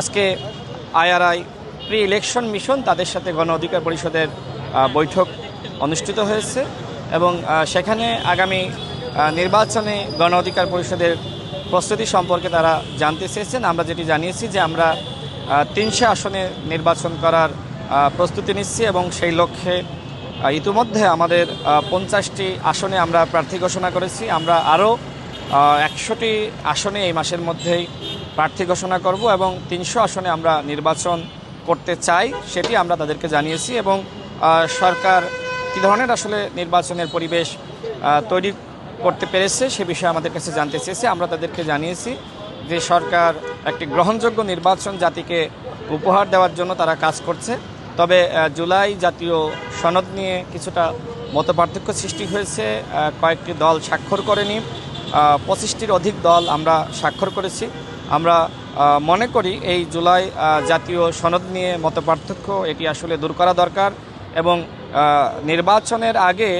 আজকে IRI pre election mission তাদের সাথে গণ অধিকার পরিষদের বৈঠক অনুষ্ঠিত হয়েছে এবং সেখানে আগামী নির্বাচনে গণ অধিকার পরিষদের প্রস্তুতি সম্পর্কে তারা জানতে চেয়েছেন। আমরা যেটি জানিয়েছি যে আমরা তিনশো আসনে নির্বাচন করার প্রস্তুতি নিচ্ছি এবং সেই লক্ষ্যে ইতিমধ্যে আমাদের পঞ্চাশটি আসনে আমরা প্রার্থী ঘোষণা করেছি। আমরা আরও একশোটি আসনে এই মাসের মধ্যেই প্রার্থী ঘোষণা করব এবং তিনশো আসনে আমরা নির্বাচন করতে চাই, সেটি আমরা তাদেরকে জানিয়েছি এবং সরকার কী ধরনের আসলে নির্বাচনের পরিবেশ তৈরি করতে পেরেছে সে বিষয়ে আমাদের কাছে জানতে চেয়েছে। আমরা তাদেরকে জানিয়েছি যে সরকার একটি গ্রহণযোগ্য নির্বাচন জাতিকে উপহার দেওয়ার জন্য তারা কাজ করছে। তবে জুলাই জাতীয় সনদ নিয়ে কিছুটা মতপার্থক্য সৃষ্টি হয়েছে। কয়েকটি দল স্বাক্ষর করেনি। পঁচিশটির অধিক দল আমরা স্বাক্ষর করেছি। আমরা মনে করি এই জুলাই জাতীয় সনদ নিয়ে মতপার্থক্য এটি আসলে দূর করা দরকার এবং নির্বাচনের আগে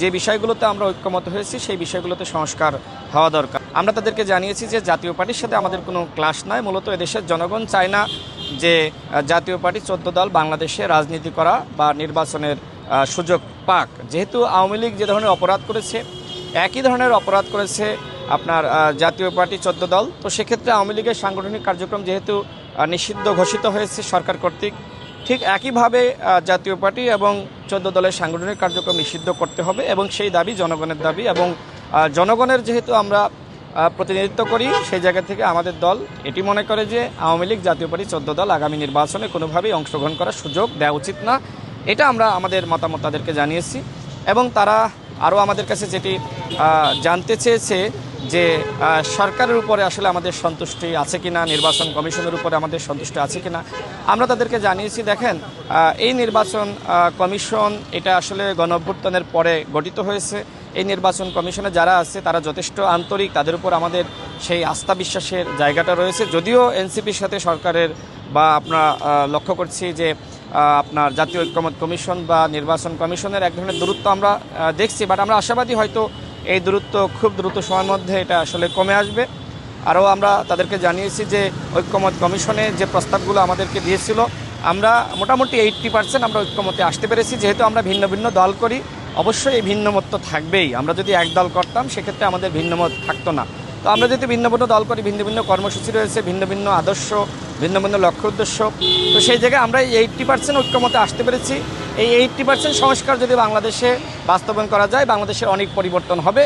যে বিষয়গুলোতে আমরা ঐক্যমত হয়েছি সেই বিষয়গুলোতে সংস্কার হওয়া দরকার। আমরা তাদেরকে জানিয়েছি যে জাতীয় পার্টির সাথে আমাদের কোনো ক্লাস নয় মূলত এদেশের জনগণ চায় না যে জাতীয় পার্টি চোদ্দ দল বাংলাদেশে রাজনীতি করা বা নির্বাচনের সুযোগ পাক। যেহেতু আওয়ামী লীগ যে ধরনের অপরাধ করেছে একই ধরনের অপরাধ করেছে আপনার জাতীয় পার্টি চোদ্দ দল। তো সেক্ষেত্রে আওয়ামী লীগের সাংগঠনিক কার্যক্রম যেহেতু নিষিদ্ধ ঘোষিত হয়েছে সরকার কর্তৃক, ঠিক একইভাবে জাতীয় পার্টি এবং চোদ্দ দলের সাংগঠনিক কার্যক্রম নিষিদ্ধ করতে হবে এবং সেই দাবি জনগণের দাবি এবং জনগণের যেহেতু আমরা প্রতিনিধিত্ব করি, সেই জায়গা থেকে আমাদের দল এটি মনে করে যে আওয়ামী লীগ, জাতীয় পার্টি চোদ্দ দল আগামী নির্বাচনে কোনোভাবেই অংশগ্রহণ করার সুযোগ দেওয়া উচিত না। এটা আমরা আমাদের মতামত তাদেরকে জানিয়েছি এবং তারা আরও আমাদের কাছে যেটি জানতে চেয়েছে যে সরকারের উপরে আসলে আমাদের সন্তুষ্টি আছে কিনা, নির্বাচন কমিশনের উপরে আমাদের সন্তুষ্টি আছে কিনা। আমরা তাদেরকে জানিয়েছি, দেখেন এই নির্বাচন কমিশন এটা আসলে গণ অভ্যুত্থানের পরে গঠিত হয়েছে। এই নির্বাচন কমিশনে যারা আছে, তারা যথেষ্ট আন্তরিক, তাদের উপর আমাদের সেই আস্থা বিশ্বাসের জায়গাটা রয়েছে। যদিও এনসিপির সাথে সরকারের বা আমরা লক্ষ্য করছি যে আপনার জাতীয় ঐক্যমত কমিশন বা নির্বাচন কমিশনের এক ধরনের দূরত্ব আমরা দেখছি। বাট আমরা আশাবাদী হয়তো এই দূরত্ব খুব দ্রুত সময়ের মধ্যে এটা আসলে কমে আসবে। আরও আমরা তাদেরকে জানিয়েছি যে ঐক্যমত কমিশনে যে প্রস্তাবগুলো আমাদেরকে দিয়েছিল, আমরা মোটামুটি এইট্টি পার্সেন্ট আমরা ঐক্যমতে আসতে পেরেছি। যেহেতু আমরা ভিন্ন ভিন্ন দল করি, অবশ্যই এই ভিন্নমত তো থাকবেই। আমরা যদি এক দল করতাম, সেক্ষেত্রে আমাদের ভিন্নমত থাকতো না। তো আমরা যদি ভিন্ন ভিন্ন দল করি, ভিন্ন ভিন্ন কর্মসূচি রয়েছে, ভিন্ন ভিন্ন আদর্শ ভিন্ন ভিন্ন লক্ষ্য উদ্দেশ্য। তো সেই জায়গায় আমরা এই এইট্টি পার্সেন্ট ঐক্যমতে আসতে পেরেছি। এই এইট্টি পার্সেন্ট সংস্কার যদি বাংলাদেশে বাস্তবায়ন করা যায়, বাংলাদেশের অনেক পরিবর্তন হবে।